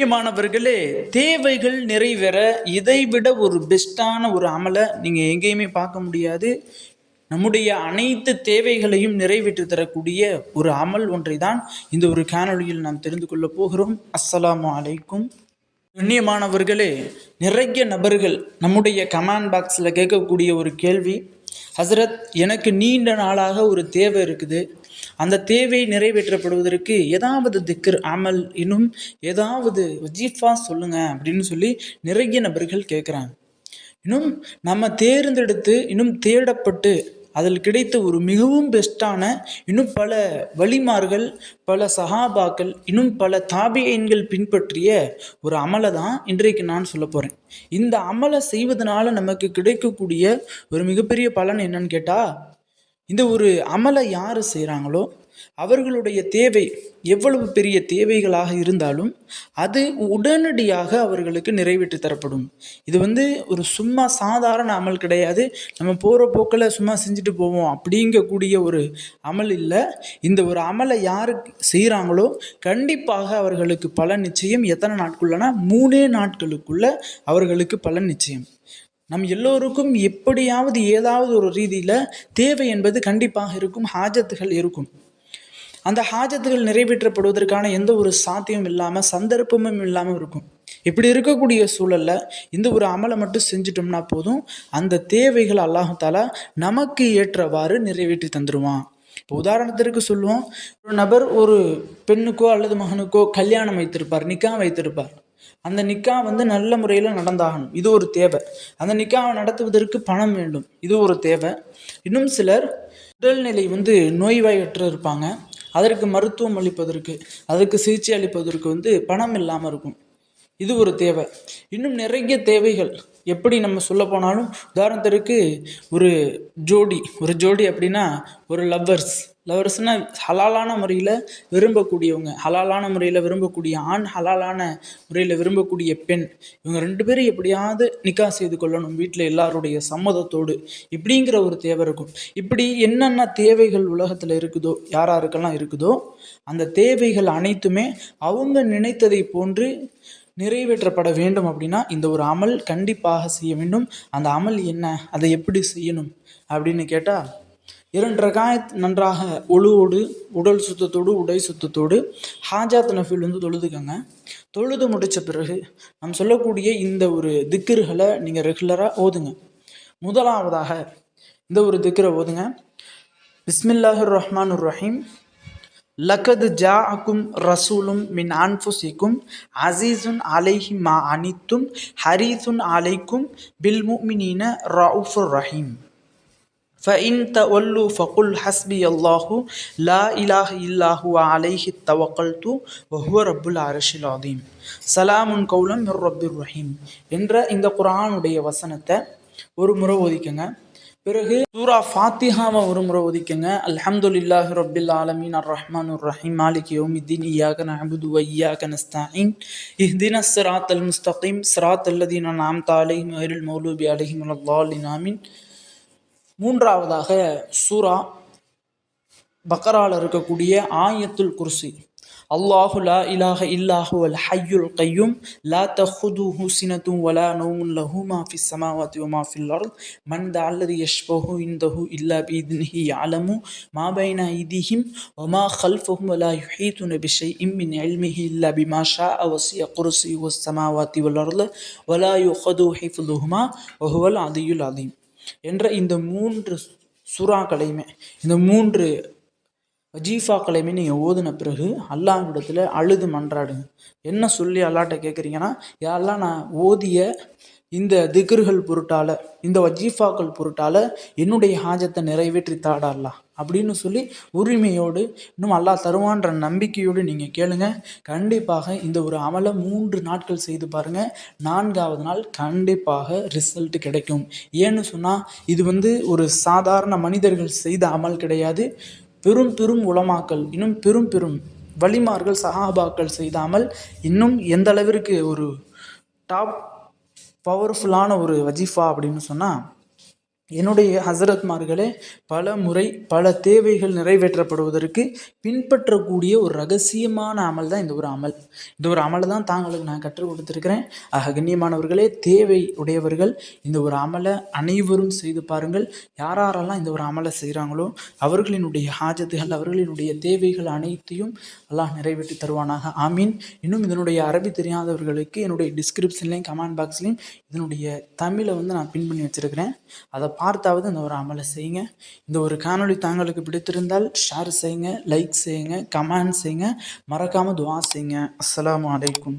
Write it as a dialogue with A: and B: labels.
A: முக்கியமானவர்களே தேவைகள் நிறைவேற இதைவிட ஒரு பெஸ்ட்டான ஒரு அமலை நீங்கள் எங்கேயுமே பார்க்க முடியாது. நம்முடைய அனைத்து தேவைகளையும் நிறைவேற்றி தரக்கூடிய ஒரு அமல் ஒன்றை தான் இந்த ஒரு காணொலியில் நாம் தெரிந்து கொள்ளப் போகிறோம். அஸ்ஸலாமு அலைக்கும். கண்ணியமானவர்களே நிறைய நபர்கள் நம்முடைய கமெண்ட் பாக்ஸில் கேட்கக்கூடிய ஒரு கேள்வி ஹசரத் எனக்கு நீண்ட நாளாக ஒரு தேவை இருக்குது. அந்த தேவை நிறைவேற்றப்படுவதற்கு ஏதாவது திக்கர் அமல் இன்னும் ஏதாவது வஜீஃபா சொல்லுங்க அப்படின்னு சொல்லி நிறைய நபர்கள் கேட்குறாங்க இன்னும் நம்ம தேர்ந்தெடுத்து இன்னும் தேடப்பட்டு அதில் கிடைத்த ஒரு மிகவும் பெஸ்ட்டான இன்னும் பல வழிமார்கள் பல சஹாபாக்கள் இன்னும் பல தாபியன்கள் பின்பற்றிய ஒரு அமலை தான் இன்றைக்கு நான் சொல்ல போகிறேன் இந்த அமலை செய்வதனால நமக்கு கிடைக்கக்கூடிய ஒரு மிகப்பெரிய பலன் என்னன்னு கேட்டால் இந்த ஒரு அமலை யார் செய்கிறாங்களோ அவர்களுடைய தேவை எவ்வளவு பெரிய தேவைகளாக இருந்தாலும் அது உடனடியாக அவர்களுக்கு நிறைவேற்றி தரப்படும். இது வந்து ஒரு சும்மா சாதாரண அமல் கிடையாது. நம்ம போகிற போக்கில் சும்மா செஞ்சுட்டு போவோம் அப்படிங்கக்கூடிய ஒரு அமல் இல்லை. இந்த ஒரு அமலை யார் செய்கிறாங்களோ கண்டிப்பாக அவர்களுக்கு பலன் நிச்சயம். எத்தனை நாட்குள்ளனா? மூணே நாட்களுக்குள்ள அவர்களுக்கு பலன் நிச்சயம். நம் எல்லோருக்கும் எப்படியாவது ஏதாவது ஒரு ரீதியில் தேவை என்பது கண்டிப்பாக இருக்கும் ஹாஜத்துகள் இருக்கும். அந்த ஹாஜத்துகள் நிறைவேற்றப்படுவதற்கான எந்த ஒரு சாத்தியமும் இல்லாமல் சந்தர்ப்பமும் இல்லாமல் இருக்கும். இப்படி இருக்கக்கூடிய சூழலில் இந்த ஒரு அமலை மட்டும் செஞ்சிட்டோம்னா போதும் அந்த தேவைகள் அல்லாஹால நமக்கு ஏற்றவாறு நிறைவேற்றி தந்துடுவான் இப்போ உதாரணத்திற்கு சொல்லுவோம் ஒரு நபர் ஒரு பெண்ணுக்கோ அல்லது மகனுக்கோ கல்யாணம் வைத்திருப்பார் நிக்கா வைத்திருப்பார். அந்த நிக்கா வந்து நல்ல முறையில் நடந்தாகணும். இது ஒரு தேவை. அந்த நிக்காவை நடத்துவதற்கு பணம் வேண்டும். இது ஒரு தேவை. இன்னும் சிலர் உடல்நிலை வந்து நோய்வாயற்று இருப்பாங்க. அதற்கு மருத்துவம் அளிப்பதற்கு அதற்கு சிகிச்சை அளிப்பதற்கு வந்து பணம் இல்லாமல் இருக்கும். இது ஒரு தேவை. இன்னும் நிறைய தேவைகள். எப்படி நம்ம சொல்ல போனாலும் உதாரணத்திற்கு ஒரு ஜோடி ஒரு ஜோடி அப்படின்னா ஒரு லவ்வர்ஸ் லவ்வர்ஸ்னால் ஹலாலான முறையில் விரும்பக்கூடியவங்க. ஹலாலான முறையில் விரும்பக்கூடிய ஆண் ஹலாலான முறையில் விரும்பக்கூடிய பெண். இவங்க ரெண்டு பேரும் எப்படியாவது நிக்கா செய்து கொள்ளணும். வீட்டில் எல்லாருடைய சம்மதத்தோடு. இப்படிங்கிற ஒரு தேவை இருக்கும். இப்படி என்னென்ன தேவைகள் உலகத்தில் இருக்குதோ யாராருக்கெல்லாம் இருக்குதோ அந்த தேவைகள் அனைத்துமே அவங்க நினைத்ததை போன்று நிறைவேற்றப்பட வேண்டும் அப்படின்னா இந்த ஒரு அமல் கண்டிப்பாக செய்ய வேண்டும். அந்த அமல் என்ன? அதை எப்படி செய்யணும்? அப்படின்னு கேட்டால் இரண்டு ரகாயத் நன்றாக ஒழுவோடு உடல் சுத்தத்தோடு உடை சுத்தத்தோடு ஹாஜாத் நஃபில் வந்து தொழுதுக்கங்க. தொழுது முடித்த பிறகு நாம் சொல்லக்கூடிய இந்த ஒரு திக்கிர்களை நீங்கள் ரெகுலராக ஓதுங்க. முதலாவதாக இந்த ஒரு திக்கரை ஓதுங்க. பிஸ்மில்லாஹிர் ரஹ்மான் ரஹீம். லகது ஜா ரசூலும் மின் அன்புசிக்கும் அசீசுன் அலைஹி மா அனித்தும் ஹரீசுன் அலைக்கும் பில்முமினின ரவுஃபுர் ரஹீம். ஃபஇன் தவல்லு ஃபகுல் ஹஸ்பி அல்லாஹு லா இலாஹ் இல்லாஹு அலைஹி தவக்கல் து வஹுவ ரப்புல் அரஷில் ஆதீம் சலாமுன் கௌலம் ரப்பிர் ரஹீம். என்ற இந்த குரானுடைய வசனத்தை ஒரு முறை ஒதுக்குங்க பிறகு சூரா ஃபாத்திஹாவை ஒரு முறை ஒதுக்குங்க. அல்ஹம்துலில்லாஹி ரபில் ஆலமீன். அர் ரஹ்மான் உர் ரஹீம் மாலிக் யோமிதீன் இய்யாக நஹபுது வ நஸ்தாயின் இஹ்தின சிராத் அல் முஸ்தகீம். சிராத் லதீன நாம் அலைஹிம் கைரில் மௌலூபி அலைஹிம் வலல்லாலின் ஆமீன். மூன்றாவதாக சூரா பக்கரால் இருக்கக்கூடிய ஆயத்துல் குர்சி. الله لا إله إلا هو الحي القيوم لا تأخذه سنة ولا نوم له ما في السماوات وما في الأرض من دعا الذي يشفه عنده إلا بإذنه يعلم ما بين أيديهم وما خلفهم ولا يحيطون بشيء من علمه إلا بما شاء وسيع كرسيه السماوات والأرض ولا يؤخذ حفظهما وهو العلي العظيم என்ற இந்த மூன்று சுறாக்களையுமே இந்த மூன்று வஜீஃபாக்களையுமே நீங்கள் ஓதின பிறகு அல்லாஹ்விடத்தில் அழுது மன்றாடுங்க. என்ன சொல்லி அல்லாட்ட கேட்குறீங்கன்னா யாரெல்லாம் நான் ஓதிய இந்த திகர்கள் பொருட்டால் இந்த வஜீஃபாக்கள் பொருட்டால் என்னுடைய ஹாஜத்தை நிறைவேற்றி தாடா அப்படின்னு சொல்லி உரிமையோடு இன்னும் அல்லாஹ் தருவான்ற நம்பிக்கையோடு நீங்கள் கேளுங்க. கண்டிப்பாக இந்த ஒரு அமலை மூன்று நாட்கள் செய்து பாருங்கள் நான்காவது நாள் கண்டிப்பாக ரிசல்ட் கிடைக்கும். ஏன்னு சொன்னால் இது வந்து ஒரு சாதாரண மனிதர்கள் செய்த அமல் கிடையாது. பெரும் பெரும் உலமாக்கள் இன்னும் பெரும் பெரும் வலிமார்கள் சஹாபாக்கள் செய்தாமல் இன்னும் எந்த அளவிற்கு ஒரு டாப் பவர்ஃபுல்லான ஒரு வஜீஃபா அப்படின்னு சொன்னால் என்னுடைய ஹசரத்மார்களே பல முறை பல தேவைகள் நிறைவேற்றப்படுவதற்கு பின்பற்றக்கூடிய ஒரு ரகசியமான அமல் தான் இந்த ஒரு அமல். இந்த ஒரு அமலை தான் தாங்களுக்கு நான் கற்றுக் கொடுத்துருக்கிறேன். ஆக கண்ணியமானவர்களே தேவை உடையவர்கள் இந்த ஒரு அமலை அனைவரும் செய்து பாருங்கள். யார் யாரெல்லாம் இந்த ஒரு அமலை செய்கிறாங்களோ அவர்களினுடைய ஹாஜத்துகள் அவர்களினுடைய தேவைகள் அனைத்தையும் எல்லாம் நிறைவேற்றி தருவானாக. ஆமீன். இன்னும் இதனுடைய அரபி தெரியாதவர்களுக்கு என்னுடைய டிஸ்கிரிப்ஷன்லேயும் கமெண்ட் பாக்ஸ்லேயும் இதனுடைய தமிழை வந்து நான் பின் பண்ணி வச்சுருக்கிறேன். அதை பார்த்தாவது இந்த ஒரு அமலை செய்யுங்க. இந்த ஒரு காணொளி தாங்களுக்கு பிடித்திருந்தால் ஷேர் செய்யுங்க லைக் செய்யுங்க கமெண்ட் செய்யுங்க. மறக்காமல் துவா செய்யுங்க. அஸ்ஸலாமு வலைக்கும்